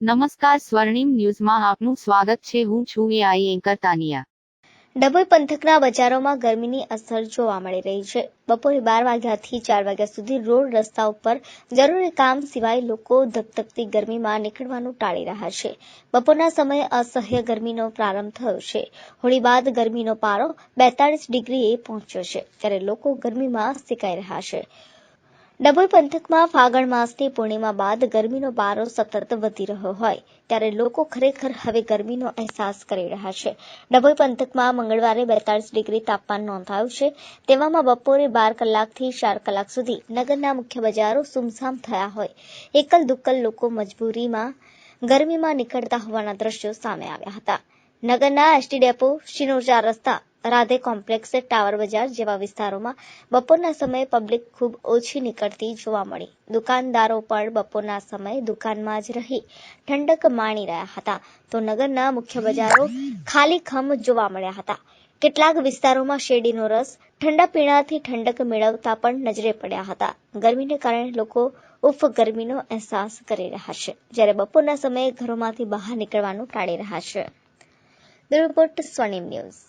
નમસ્કાર સ્વર્ણિમ ન્યૂઝમાં આપનું સ્વાગત છે. હું છું એઆઈ એન્કર તાનિયા. ડભોઈ પંથકના બજારોમાં ગરમીની અસર જોવા મળી રહી છે. બપોરે બાર વાગ્યાથી ચાર વાગ્યા સુધી રોડ રસ્તા ઉપર જરૂરી કામ સિવાય લોકો ધકધકતી ગરમીમાં નીકળવાનું ટાળી રહ્યા છે. બપોરના સમયે અસહ્ય ગરમીનો પ્રારંભ થયો છે. હોળી બાદ ગરમીનો પારો બેતાળીસ ડિગ્રીએ પહોંચ્યો છે, ત્યારે લોકો ગરમીમાં સિકાઈ રહ્યા છે. ડભોઈ પંથકમાં ફાગણ માસની પૂર્ણિમા બાદ ગરમીનો પારો સતત વધી રહ્યો હોય, ત્યારે લોકો ખરેખર હવે ગરમીનો અહેસાસ કરી રહ્યા છે. ડભોઈ પંથકમાં મંગળવારે બેતાળીસ ડિગ્રી તાપમાન નોંધાયું છે. તેવામાં બપોરે બાર કલાકથી ચાર કલાક સુધી નગરના મુખ્ય બજારો સુમસામ થયા હોય. એકલ દુક્કલ લોકો મજબૂરીમાં ગરમીમાં નીકળતા હોવાના દ્રશ્યો સામે આવ્યા હતા. નગરના એસટી ડેપો શિનોરજા રસ્તા રાધે કોમ્પ્લેક્સ ટાવર બજાર જેવા વિસ્તારોમાં બપોરના સમયે પબ્લિક ખૂબ ઓછી નીકળતી જોવા મળી. દુકાનદારો પણ બપોરના સમયે દુકાનમાં જ રહી ઠંડક માણી રહ્યા હતા. તો નગરના મુખ્ય બજારો ખાલી ખમ જોવા મળ્યા હતા. કેટલાક વિસ્તારોમાં શેરડીનો રસ ઠંડા પીણાથી ઠંડક મેળવતા પણ નજરે પડ્યા હતા. ગરમીને કારણે લોકો ઉફ ગરમીનો અહેસાસ કરી રહ્યા છે. જ્યારે બપોરના સમયે ઘરોમાંથી બહાર નીકળવાનું ટાળી રહ્યા છે. રિપોર્ટ સ્વર્ણિમ ન્યૂઝ.